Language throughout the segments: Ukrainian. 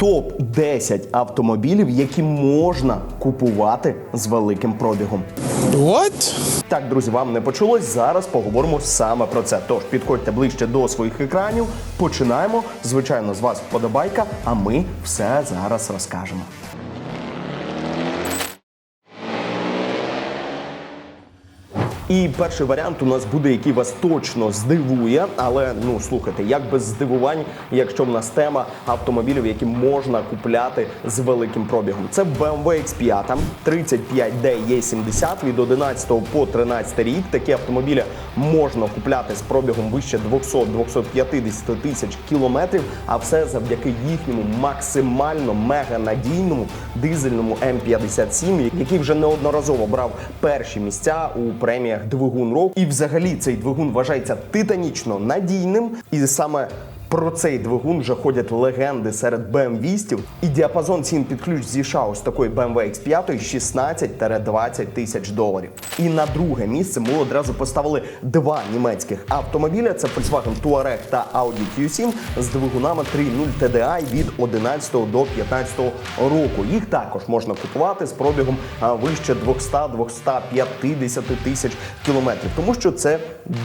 топ 10 автомобілів, які можна купувати з великим пробігом. What? Так, друзі, вам не почулось. Зараз поговоримо саме про це. Тож підходьте ближче до своїх екранів. Починаємо. Звичайно, з вас вподобайка, а ми все зараз розкажемо. І перший варіант у нас буде, який вас точно здивує. Але ну слухайте, як без здивувань, якщо в нас тема автомобілів, які можна купляти з великим пробігом. Це BMW X5 35D E70 від 11 по 13 рік. Такі автомобілі можна купляти з пробігом вище 200-250 тисяч кілометрів. А все завдяки їхньому максимально мега надійному дизельному М57, який вже неодноразово брав перші місця у преміях двигун року. І взагалі цей двигун вважається титанічно надійним, і саме про цей двигун вже ходять легенди серед BMW-стів. І діапазон цін під ключ зі США ось такої BMW X5 16-20 тисяч доларів. І на друге місце ми одразу поставили два німецьких автомобіля: це Volkswagen Touareg та Audi Q7 з двигунами 3.0 TDI від 11 до 15 року. Їх також можна купувати з пробігом вище 200-250 тисяч кілометрів, тому що це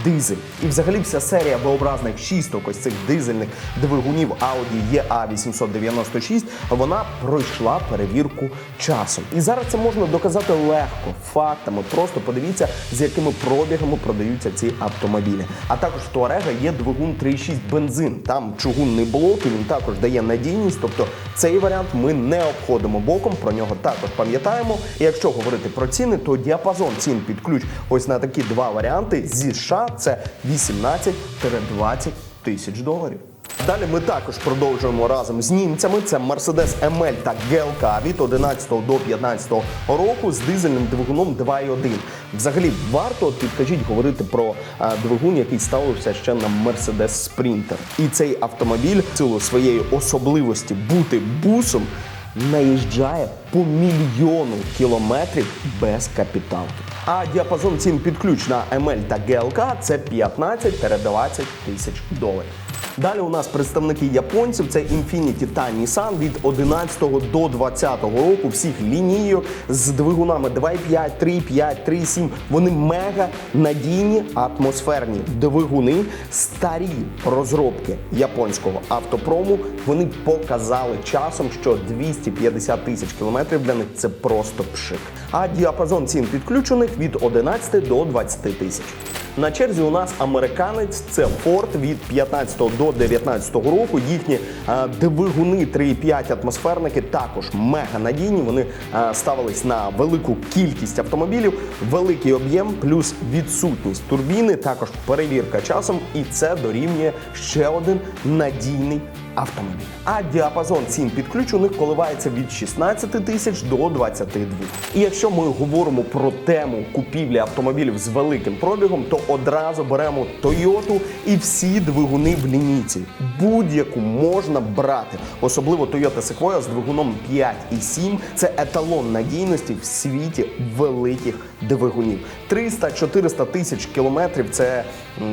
дизель. І взагалі вся серія V-образних шісток ось цих дизельних двигунів Audi EA896, вона пройшла перевірку часом. І зараз це можна доказати легко, фактами. Просто подивіться, з якими пробігами продаються ці автомобілі. А також в Туарега є двигун 3.6 бензин. Там чугунний блок, і він також дає надійність. Тобто цей варіант ми не обходимо боком. Про нього також пам'ятаємо. І якщо говорити про ціни, то діапазон цін під ключ ось на такі два варіанти зі США це 18-20 тисяч доларів. Далі ми також продовжуємо разом з німцями. Це Mercedes ML та GLK від 11 до 15 року з дизельним двигуном 2.1. Взагалі варто підкажіть говорити про а, двигун, який ставився ще на Mercedes Sprinter. І цей автомобіль в силу своєї особливості бути бусом наїжджає по мільйону кілометрів без капіталки. А діапазон цін під ключ на ML та GLK – це 15-20 тисяч доларів. Далі у нас представники японців це Infiniti та Nissan від 11 до 20 року. Всіх лінійок з двигунами 2.5, 3.5, 3.7. Вони мега надійні атмосферні двигуни, старі розробки японського автопрому. Вони показали часом, що 250 тисяч кілометрів для них це просто пшик. А діапазон цін підключених від 11 до 20 тисяч. На черзі у нас американець це Ford від 15 до 19 року. Їхні е, двигуни 3,5 атмосферники також мега надійні. Вони е, ставились на велику кількість автомобілів, великий об'єм, плюс відсутність турбіни, також перевірка часом, і це дорівнює ще один надійний автомобіль. А діапазон цін під у них коливається від 16 тисяч до 22. І якщо ми говоримо про тему купівлі автомобілів з великим пробігом, то одразу беремо Toyota і всі двигуни в лінійці. Будь-яку можна брати, особливо Toyota Sequoia з двигуном 5,7. Це еталон надійності в світі великих двигунів. 300-400 тисяч кілометрів це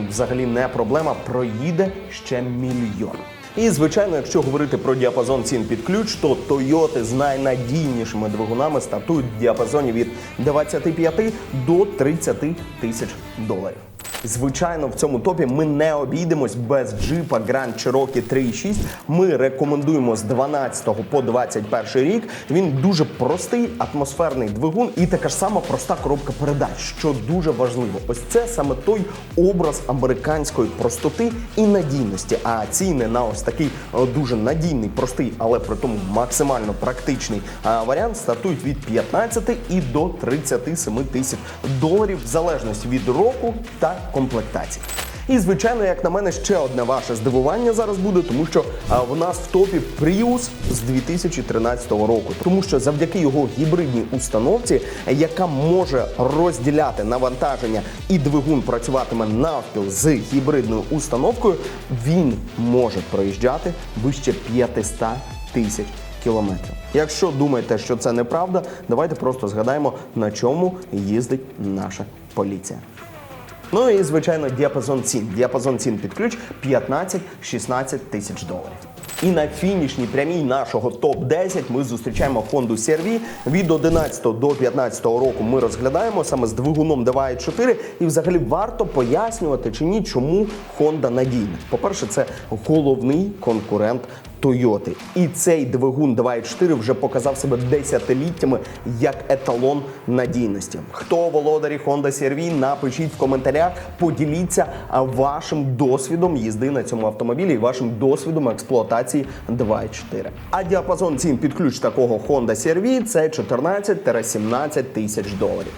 взагалі не проблема. Проїде ще мільйон. І звичайно, якщо говорити про діапазон цін під ключ, то Toyota з найнадійнішими двигунами стартують в діапазоні від 25 до 30 тисяч доларів. Звичайно, в цьому топі ми не обійдемось без джипа Grand Cherokee 3.6. Ми рекомендуємо з 12 по 21 рік. Він дуже простий, атмосферний двигун і така ж сама проста коробка передач, що дуже важливо. Ось це саме той образ американської простоти і надійності. А ціни на ось такий е, дуже надійний, простий, але при тому максимально практичний е, варіант стартують від 15 і до 37 тисяч доларів, в залежності від року та комплектації. І звичайно, як на мене, ще одне ваше здивування зараз буде, тому що в нас в топі Prius з 2013 року, тому що завдяки його гібридній установці, яка може розділяти навантаження і двигун працюватиме навпіл з гібридною установкою, він може проїжджати вище 500 тисяч кілометрів. Якщо думаєте, що це неправда, давайте просто згадаємо, на чому їздить наша поліція. Ну і звичайно, діапазон цін. Діапазон цін під ключ 15-16 тисяч доларів. І на фінішній прямій нашого топ-10 ми зустрічаємо Honda CR-V. Від 11 до 15 року ми розглядаємо саме з двигуном DVI 4. І взагалі варто пояснювати чи ні, чому Honda надійна. По-перше, це головний конкурент Toyota. І цей двигун 2.4 вже показав себе десятиліттями як еталон надійності. Хто володарі Honda CR-V, напишіть в коментарях, поділіться вашим досвідом їзди на цьому автомобілі і вашим досвідом експлуатації 2.4. А діапазон цін під ключ такого Honda CR-V – це 14-17 тисяч доларів.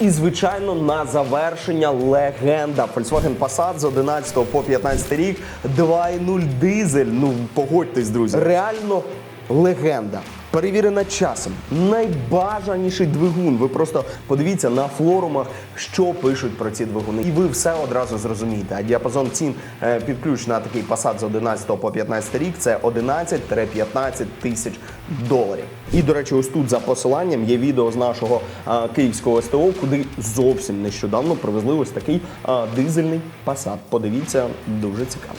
І звичайно, на завершення легенда Volkswagen Passat з 11 по 15 рік 2.0 дизель. Ну погодьтесь, друзі, реально легенда. Перевірена часом, найбажаніший двигун. Ви просто подивіться на форумах, що пишуть про ці двигуни, і ви все одразу зрозумієте. А діапазон цін е, під ключ на такий Passat з 11 по 15 рік це 11-15 тисяч доларів. І до речі, ось тут за посиланням є відео з нашого а, київського СТО, куди зовсім нещодавно привезли ось такий а, дизельний Passat. Подивіться, дуже цікаво.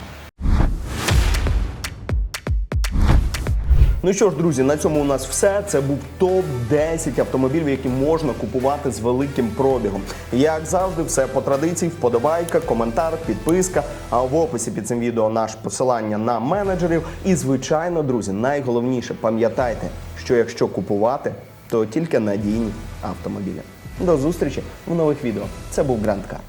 Ну що ж, друзі, на цьому у нас все. Це був топ 10 автомобілів, які можна купувати з великим пробігом. Як завжди, все по традиції, вподобайка, коментар, підписка. А в описі під цим відео наш посилання на менеджерів. І звичайно, друзі, найголовніше пам'ятайте, що якщо купувати, то тільки надійні автомобілі. До зустрічі в нових відео. Це був Гранд Кар.